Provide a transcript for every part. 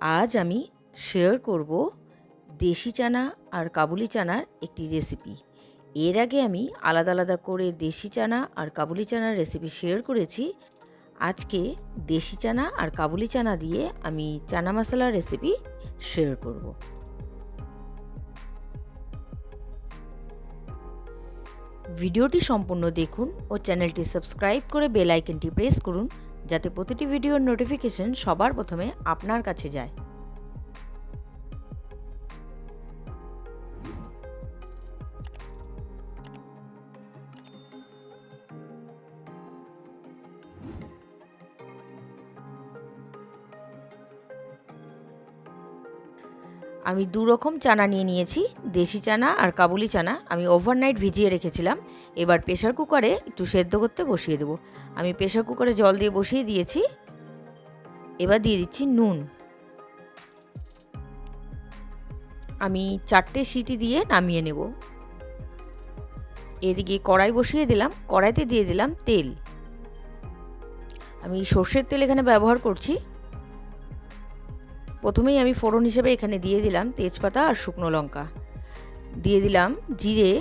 আজ আমি শেয়ার করব দেশি চানা আর কাবুলি চানার একটি রেসিপি এর আগে আমি আলাদা আলাদা করে দেশি চানা আর কাবুলি চানার রেসিপি শেয়ার করেছি। আজকে দেশি চানা আর কাবুলি চানা দিয়ে আমি চানা মশলার রেসিপি শেয়ার করব। ভিডিওটি সম্পূর্ণ দেখুন ও চ্যানেলটি সাবস্ক্রাইব করে বেল আইকনটি প্রেস করুন যাতে প্রতিটি ভিডিওর নোটিফিকেশন সবার প্রথমে আপনার কাছে যায়। আমি দু রকম চানা নিয়ে নিয়েছি, দেশি চানা আর কাবুলি চানা। আমি ওভারনাইট ভিজিয়ে রেখেছিলাম। এবার প্রেশার কুকারে একটু সেদ্ধ করতে বসিয়ে দেবো। আমি প্রেশার কুকারে জল দিয়ে বসিয়ে দিয়েছি। এবার দিয়ে দিচ্ছি নুন। আমি চারটে সিটি দিয়ে নামিয়ে নেব। এদিকে কড়াই বসিয়ে দিলাম। কড়াইতে দিয়ে দিলাম তেল। আমি সর্ষের তেল এখানে ব্যবহার করছি। প্রথমেই আমি ফোড়ন হিসেবে এখানে দিয়ে দিলাম তেজপাতা আর শুকনো লঙ্কা। দিয়ে দিলাম জিরে।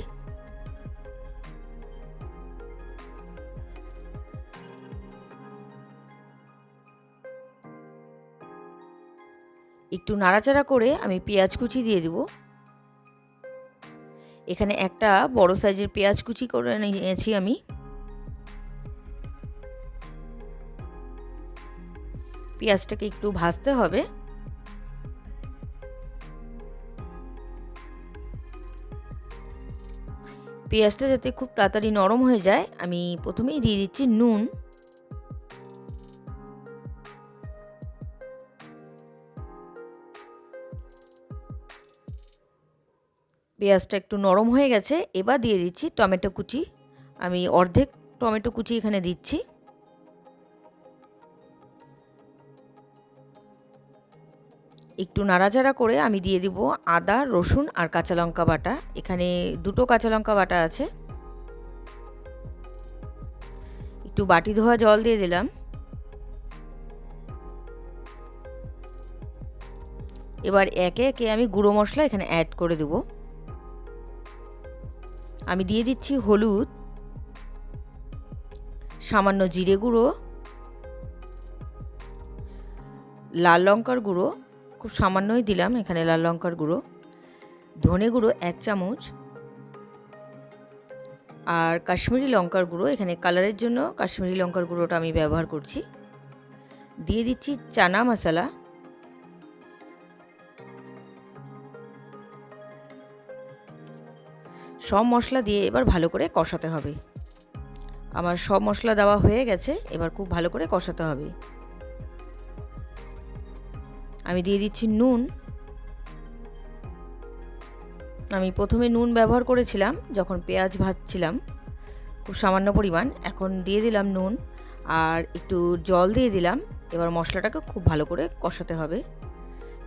একটু নাড়াচাড়া করে আমি পেঁয়াজ কুচি দিয়ে দেব। এখানে একটা বড় সাইজের পেঁয়াজ কুচি করে নিয়েছি আমি। পেঁয়াজটাকে একটু ভাজতে হবে। পেঁয়াজটা যাতে খুব তাড়াতাড়ি নরম হয়ে যায়, আমি প্রথমেই দিয়ে দিচ্ছি নুন। পেঁয়াজটা একটু নরম হয়ে গেছে, এবার দিয়ে দিচ্ছি টমেটো কুচি। আমি অর্ধেক টমেটো কুচি এখানে দিচ্ছি। একটু নাড়াচাড়া করে আমি দিয়ে দিব আদা, রসুন আর কাঁচা লঙ্কা বাটা। এখানে দুটো কাঁচা লঙ্কা বাটা আছে। একটু বাটি ধোয়া জল দিয়ে দিলাম। এবার একে একে আমি গুঁড়ো মশলা এখানে অ্যাড করে দেব। আমি দিয়ে দিচ্ছি হলুদ, সামান্য জিরে গুঁড়ো, লাল লঙ্কার গুঁড়ো। খুব সামান্যই দিলাম এখানে লাল লঙ্কার গুঁড়ো, ধনে গুঁড়ো এক চামচ, আর কাশ্মীরি লঙ্কার গুঁড়ো। এখানে কালারের জন্য কাশ্মীরি লঙ্কার গুঁড়োটা আমি ব্যবহার করছি। দিয়ে দিচ্ছি চানা মশলা। সব মশলা দিয়ে এবার ভালো করে কষাতে হবে। আমার সব মশলা দেওয়া হয়ে গেছে, এবার খুব ভালো করে কষাতে হবে। আমি দিয়ে দিচ্ছি নুন। আমি প্রথমে নুন ব্যবহার করেছিলাম, যখন পেঁয়াজ ভাজছিলাম। খুব সামান্য পরিমাণ। এখন দিয়ে দিলাম নুন আর একটু জল দিয়ে দিলাম। এবার মশলাটাকে খুব ভালো করে কষাতে হবে।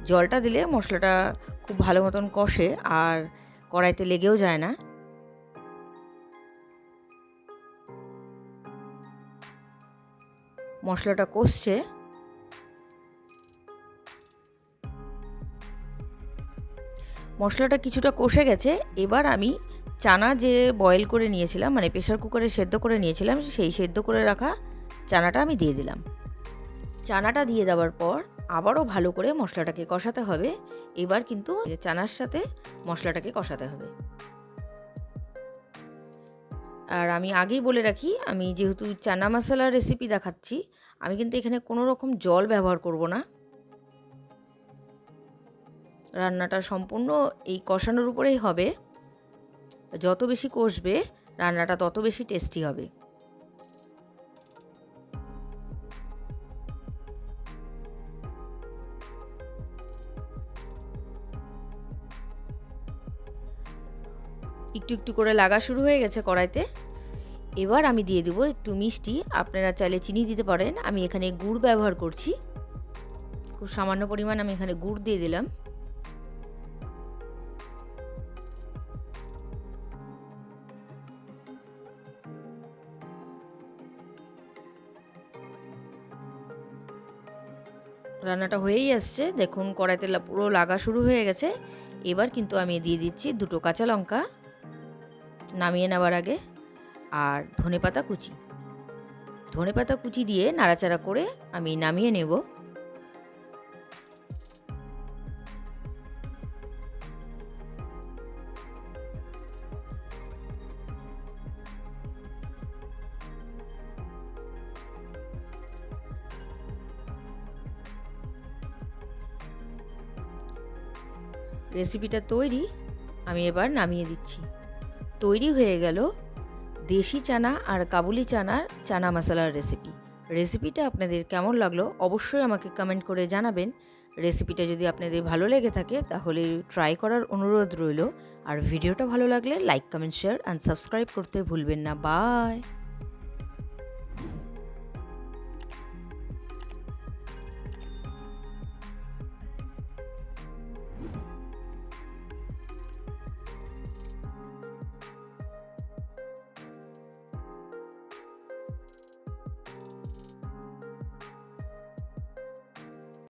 জলটা দিলে মশলাটা খুব ভালো মতন কষে আর কড়াইতে লেগেও যায় না। মশলাটা কষছে। মশলাটা কিছুটা কষে গেছে। এবার আমি চানা যে বয়েল করে নিয়েছিলাম মানে প্রেশার কুকারে সেদ্ধ করে নিয়েছিলাম, সেই সেদ্ধ করে রাখা চানাটা আমি দিয়ে দিলাম। চানাটা দিয়ে দেওয়ার পর আবারও ভালো করে মশলাটাকে কষাতে হবে। এবার কিন্তু চানার সাথে মশলাটাকে কষাতে হবে। আর আমি আগেই বলে রাখি, আমি যেহেতু চানা মশলার রেসিপি দেখাচ্ছি, আমি কিন্তু এখানে কোনো রকম জল ব্যবহার করব না। রান্নাটা সম্পূর্ণ এই কষানোর উপরেই হবে। যত বেশি কষবে, রান্নাটা তত বেশি টেস্টি হবে। একটু একটু করে লাগা শুরু হয়ে গেছে কড়াইতে। এবার আমি দিয়ে দেবো একটু মিষ্টি। আপনারা চাইলে চিনি দিতে পারেন। আমি এখানে গুড় ব্যবহার করছি। খুব সামান্য পরিমাণ আমি এখানে গুড় দিয়ে দিলাম। রান্নাটা হয়েই আসছে। দেখুন, কড়াইতে পুরো লাগা শুরু হয়ে গেছে। এবার কিন্তু আমি দিয়ে দিচ্ছি দুটো কাঁচা লঙ্কা নামিয়ে নেওয়ার আগে আর ধনেপাতা কুচি। ধনেপাতা কুচি দিয়ে নাড়াচাড়া করে আমি নামিয়ে নেব। রেসিপিটা তৈরি, আমি এবার নামিয়ে দিচ্ছি। তৈরি হয়ে গেল দেশি চানা আর কাবুলি চানার চানা মশলার রেসিপি। রেসিপিটা আপনাদের কেমন লাগল অবশ্যই আমাকে কমেন্ট করে জানাবেন। রেসিপিটা যদি আপনাদের ভালো লেগে থাকে তাহলে ট্রাই করার অনুরোধ রইল। আর ভিডিওটা ভালো লাগলে like, comment, share and subscribe করতে ভুলবেন না। বাই!